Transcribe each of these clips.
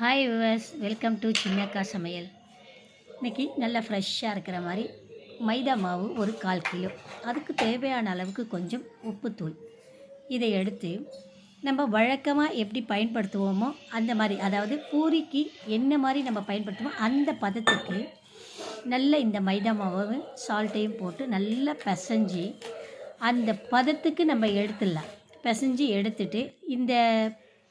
Hi viewers welcome to சின்னக்கா சமையல் இன்னைக்கு நல்லா ஃப்ரெஷ்ஷாக இருக்கிற மாதிரி மைதா மாவு ஒரு கால் கிலோ. அதுக்கு தேவையான அளவுக்கு கொஞ்சம் உப்புத்தூள். இதை எடுத்து நம்ம வழக்கமாக எப்படி பயன்படுத்துவோமோ அந்த மாதிரி அதாவது பூரிக்கு என்ன மாதிரி நம்ம பயன்படுத்துவோமோ அந்த பதத்துக்கு நல்ல இந்த மைதா மாவை சால்ட்டையும் போட்டு நல்லா பிசைஞ்சு அந்த பதத்துக்கு நம்ம எடுத்துடலாம். பிசைஞ்சு எடுத்துட்டு இந்த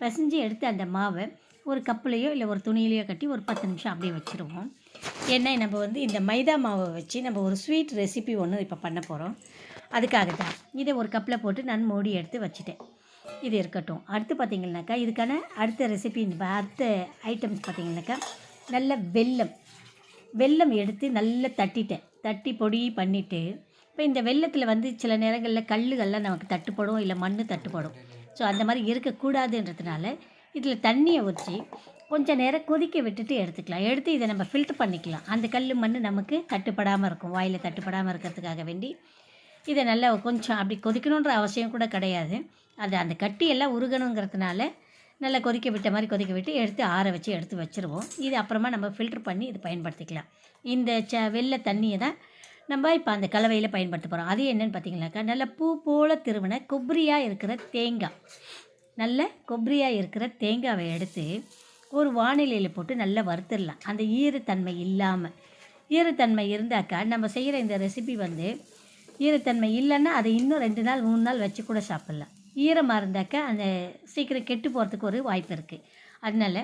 பிசைஞ்சு எடுத்து அந்த மாவை ஒரு கப்புலேயோ இல்லை ஒரு துணியிலையோ கட்டி ஒரு பத்து நிமிஷம் அப்படியே வச்சுருவோம். ஏன்னா நம்ம வந்து இந்த மைதா மாவை வச்சு நம்ம ஒரு ஸ்வீட் ரெசிபி ஒன்று இப்போ பண்ண போகிறோம் அதுக்காக தான் இதை ஒரு கப்பில் போட்டு நான் மூடி எடுத்து வச்சுட்டேன். இது இருக்கட்டும். அடுத்து பார்த்திங்கனாக்கா இதுக்கான அடுத்த ரெசிபி அடுத்த ஐட்டம்ஸ் பார்த்தீங்கன்னாக்கா நல்ல வெல்லம். வெல்லம் எடுத்து நல்லா தட்டிட்டேன். தட்டி பொடி பண்ணிவிட்டு இப்போ இந்த வெள்ளத்தில் வந்து சில நேரங்களில் கல்லுகள்லாம் நமக்கு தட்டுப்படும் இல்லை மண் தட்டுப்படும். ஸோ அந்த மாதிரி இருக்கக்கூடாதுன்றதுனால இதில் தண்ணியை ஊற்றி கொஞ்சம் நேரம் கொதிக்க விட்டுட்டு எடுத்துக்கலாம். எடுத்து இதை நம்ம ஃபில்டர் பண்ணிக்கலாம். அந்த கல் மண் நமக்கு தட்டுப்படாமல் இருக்கும். வாயில் தட்டுப்படாமல் இருக்கிறதுக்காக வேண்டி. இதை நல்லா கொஞ்சம் அப்படி கொதிக்கணுன்ற அவசியம் கூட கிடையாது. அது அந்த கட்டியெல்லாம் உருகணுங்கிறதுனால நல்லா கொதிக்க விட்ட மாதிரி கொதிக்க விட்டு எடுத்து ஆற வச்சு எடுத்து வச்சுருவோம். இது அப்புறமா நம்ம ஃபில்டர் பண்ணி இது பயன்படுத்திக்கலாம். இந்த ச வெள்ளை தண்ணியை தான் நம்ம இப்போ அந்த கலவையில் பயன்படுத்த போகிறோம் அது என்னென்னு பார்த்தீங்கன்னாக்கா நல்ல பூ போல் திருவின கொಬ್ಬரியாக இருக்கிற தேங்காய். நல்ல கொಬ್ಬரியாக இருக்கிற தேங்காவை எடுத்து ஒரு வானிலையில் போட்டு நல்லா வறுத்துடலாம். அந்த ஈரத்தன்மை இல்லாமல் ஈரத்தன்மை இருந்தாக்கா நம்ம செய்கிற இந்த ரெசிபி வந்து ஈரத்தன்மை இல்லைன்னா அதை இன்னும் ரெண்டு நாள் மூணு நாள் வச்சு கூட சாப்பிட்லாம். ஈரமாக இருந்தாக்கா அந்த சீக்கிரம் கெட்டு போகிறதுக்கு ஒரு வாய்ப்பு இருக்குது அதனால்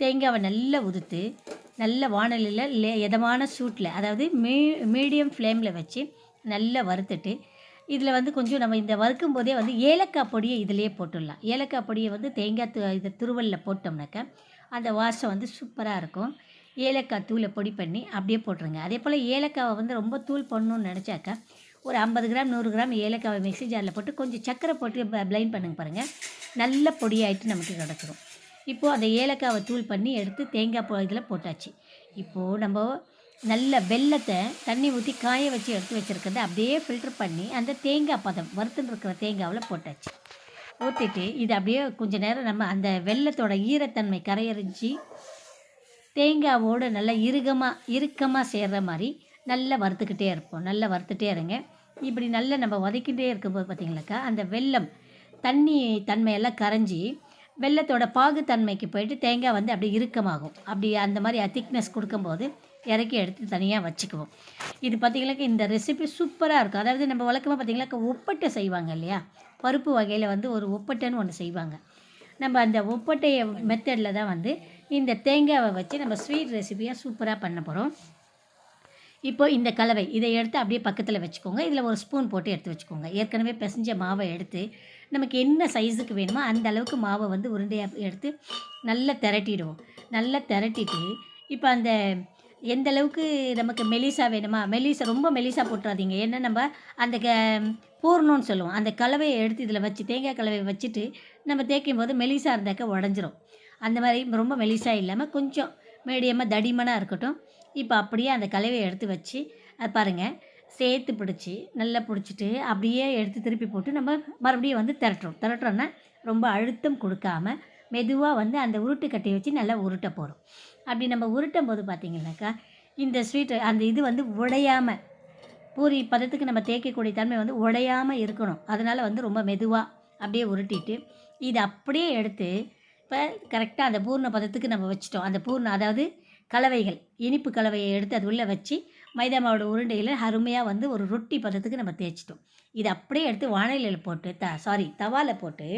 தேங்காவை நல்லா உதுத்து நல்ல வானலியில் லே எதமான சூட்டில் அதாவது மீ மீடியம் ஃப்ளேமில் வச்சு நல்லா வறுத்துட்டு இதில் வந்து கொஞ்சம் நம்ம இந்த வறுக்கும் போதே வந்து ஏலக்காய் பொடியை இதிலேயே போட்டுடலாம். ஏலக்காய் பொடியை வந்து தேங்காய் து இது துருவலில் போட்டோம்னாக்கா அந்த வாசம் வந்து சூப்பராக இருக்கும். ஏலக்காய் தூளை பொடி பண்ணி அப்படியே போட்டுருங்க. அதே போல் ஏலக்காவை வந்து ரொம்ப தூள் பண்ணணும்னு நினச்சாக்கா ஒரு ஐம்பது கிராம் நூறு கிராம் ஏலக்காவை மிக்சி ஜாரில் போட்டு கொஞ்சம் சக்கரை போட்டு பிளைண்ட் பண்ணுங்க பாருங்கள் நல்ல பொடியாயிட்டு நமக்கு கிடச்சிரும். இப்போது அந்த ஏலக்காவை தூள் பண்ணி எடுத்து தேங்காய் போ இதில் போட்டாச்சு. இப்போது நம்ம நல்ல வெள்ளத்தை தண்ணி ஊற்றி காய வச்சு எடுத்து வச்சுருக்கிறத அப்படியே ஃபில்டர் பண்ணி அந்த தேங்காய் பதம் வறுத்துன்னு இருக்கிற தேங்காவில் போட்டாச்சு. ஊற்றிட்டு இது அப்படியே கொஞ்ச நேரம் நம்ம அந்த வெள்ளத்தோட ஈரத்தன்மை கரையறிஞ்சு தேங்காவோடு நல்லா இறுகமாக இறுக்கமாக சேர்கிற மாதிரி நல்லா வறுத்துக்கிட்டே இருப்போம். நல்லா வறுத்துட்டே இருங்க. இப்படி நல்லா நம்ம வதக்கிட்டே இருக்கும்போது பார்த்திங்கனாக்கா அந்த வெல்லம் தண்ணி தன்மையெல்லாம் கரைஞ்சி வெள்ளத்தோட பாகுத்தன்மைக்கு போயிட்டு தேங்காய் வந்து அப்படியே இறுக்கமாகும். அப்படி அந்த மாதிரி திக்னஸ் கொடுக்கும்போது இறக்கி எடுத்து தனியாக வச்சுக்குவோம். இது பார்த்திங்கனாக்கா இந்த ரெசிபி சூப்பராக இருக்கும். அதாவது நம்ம வழக்கமாக பார்த்திங்கனாக்கா ஒப்பட்டை செய்வாங்க இல்லையா? பருப்பு வகையில் வந்து ஒரு ஒப்பட்டைன்னு ஒன்று செய்வாங்க. நம்ம அந்த ஒப்பட்டைய மெத்தடில் தான் வந்து இந்த தேங்காவை வச்சு நம்ம ஸ்வீட் ரெசிபியாக சூப்பராக பண்ண போகிறோம் இப்போ இந்த கலவை இதை எடுத்து அப்படியே பக்கத்தில் வச்சுக்கோங்க. இதில் ஒரு ஸ்பூன் போட்டு எடுத்து வச்சுக்கோங்க. ஏற்கனவே பிசைஞ்ச மாவை எடுத்து நமக்கு என்ன சைஸுக்கு வேணுமோ அந்த அளவுக்கு மாவை வந்து உருண்டையாக எடுத்து நல்லா திரட்டிடுவோம். நல்லா திரட்டிட்டு இப்போ அந்த எந்த அளவுக்கு நமக்கு மெலிசா வேணுமா? மெலிசா ரொம்ப மெலிசா போட்டுறாதீங்க. ஏன்னா நம்ம அந்த க பூர்ணம்னு சொல்லுவோம். அந்த கலவையை எடுத்து இதில் வச்சு தேங்காய் கலவையை வச்சுட்டு நம்ம தேய்க்கும் போது மெலிசா இருந்தாக்க உடஞ்சிரும். அந்த மாதிரி ரொம்ப மெலிசா இல்லாமல் கொஞ்சம் மீடியமாக தடிமனாக இருக்கட்டும். இப்போ அப்படியே அந்த கலவையை எடுத்து வச்சு அது பாருங்கள் சேர்த்து பிடிச்சி நல்லா பிடிச்சிட்டு அப்படியே எடுத்து திருப்பி போட்டு நம்ம மறுபடியும் வந்து திரட்டுறோம். திரட்டுறோன்னா ரொம்ப அழுத்தம் கொடுக்காம மெதுவாக வந்து அந்த உருட்டு கட்டையை வச்சு நல்லா உருட்ட போகிறோம் அப்படி நம்ம உருட்டும் போது பார்த்திங்கனாக்கா இந்த ஸ்வீட்டு அந்த இது வந்து உடையாமல் பூரி பதத்துக்கு நம்ம தேய்க்கக்கூடிய தன்மை வந்து உடையாமல் இருக்கணும். அதனால் வந்து ரொம்ப மெதுவாக அப்படியே உருட்டிட்டு இது அப்படியே எடுத்து இப்போ கரெக்டாக அந்த பூர்ண பதத்துக்கு நம்ம வச்சிட்டோம். அந்த பூர்ண அதாவது கலவைகள் இனிப்பு கலவையை எடுத்து அது உள்ளே வச்சு மைதா மாவோட உருண்டையில் அருமையாக வந்து ஒரு ரொட்டி பதத்துக்கு நம்ம தேய்ச்சிட்டோம். இது அப்படியே எடுத்து வானிலையில் போட்டு த சாரி தவாவில் போட்டு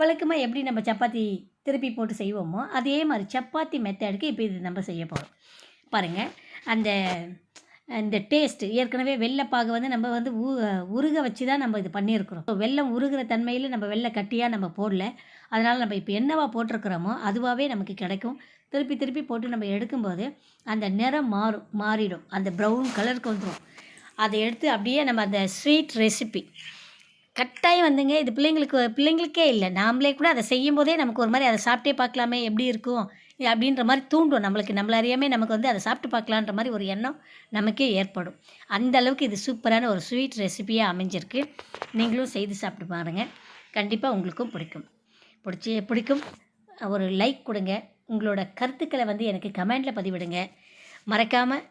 வழக்கமாக எப்படி நம்ம சப்பாத்தி திருப்பி போட்டு செய்வோமோ அதே மாதிரி சப்பாத்தி மெத்தடுக்கு இப்போ இது நம்ம செய்ய போகிறோம் பாருங்கள் அந்த இந்த டேஸ்ட்டு ஏற்கனவே வெள்ளைப்பாகு வந்து நம்ம வந்து ஊ உருக வச்சு தான் நம்ம இது பண்ணியிருக்கிறோம். ஸோ வெள்ளம் உருகிற தன்மையில் நம்ம வெள்ளை கட்டியாக நம்ம போடல. அதனால் நம்ம இப்போ என்னவா போட்டிருக்கிறோமோ அதுவாகவே நமக்கு கிடைக்கும். திருப்பி திருப்பி போட்டு நம்ம எடுக்கும்போது அந்த நிறம் மாறும் மாறிடும். அந்த ப்ரௌன் கலருக்கு வந்துடும் அதை எடுத்து அப்படியே நம்ம அந்த ஸ்வீட் ரெசிபி கட்டாயம் வந்துங்க. இது பிள்ளைங்களுக்கு பிள்ளைங்களுக்கே இல்லை. நாமளே கூட அதை செய்யும் போதே நமக்கு ஒரு மாதிரி அதை சாப்பிட்டே பார்க்கலாமே எப்படி இருக்கும் அப்படின்ற மாதிரி தூண்டும். நம்மளுக்கு நம்மள நமக்கு வந்து அதை சாப்பிட்டு பார்க்கலான்ற மாதிரி ஒரு எண்ணம் நமக்கே ஏற்படும். அந்த அளவுக்கு இது சூப்பரான ஒரு ஸ்வீட் ரெசிபியாக அமைஞ்சிருக்கு. நீங்களும் செய்து சாப்பிட்டு பாருங்கள் கண்டிப்பாக உங்களுக்கும் பிடிக்கும். பிடிச்சி பிடிக்கும். ஒரு லைக் கொடுங்க. உங்களோட கருத்துக்களை வந்து எனக்கு கமெண்டில் பதிவிடுங்க. மறக்காமல்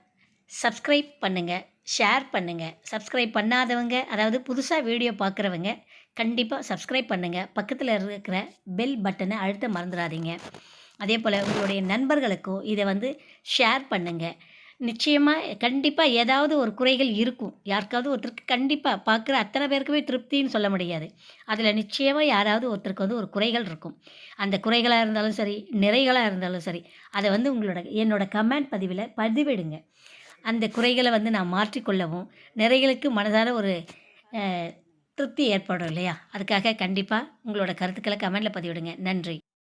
சப்ஸ்கிரைப் பண்ணுங்கள் ஷேர் பண்ணுங்கள் சப்ஸ்கிரைப் பண்ணாதவங்க அதாவது புதுசாக வீடியோ பார்க்குறவங்க கண்டிப்பாக சப்ஸ்கிரைப் பண்ணுங்கள் பக்கத்தில் இருக்கிற பெல் பட்டனை அழுத்த மறந்துடாதீங்க அதே போல் உங்களுடைய நண்பர்களுக்கும் இதை வந்து ஷேர் பண்ணுங்கள் நிச்சயமாக கண்டிப்பாக ஏதாவது ஒரு குறைகள் இருக்கும். யாருக்காவது ஒருத்தருக்கு கண்டிப்பாக பார்க்குற அத்தனை பேருக்குமே திருப்தின்னு சொல்ல முடியாது. அதில் நிச்சயமாக யாராவது ஒருத்தருக்கு வந்து ஒரு குறைகள் இருக்கும். அந்த குறைகளாக இருந்தாலும் சரி நிறைகளாக இருந்தாலும் சரி அதை வந்து உங்களோட என்னோடய கமெண்ட் பதிவில் பதிவிடுங்க. அந்த குறைகளை வந்து நான் மாற்றிக்கொள்ளவும் நிறைகளுக்கு மனதார ஒரு திருப்தி ஏற்படும் இல்லையா? அதுக்காக கண்டிப்பாக உங்களோட கருத்துக்களை கமெண்டில் பதிவிடுங்க. நன்றி.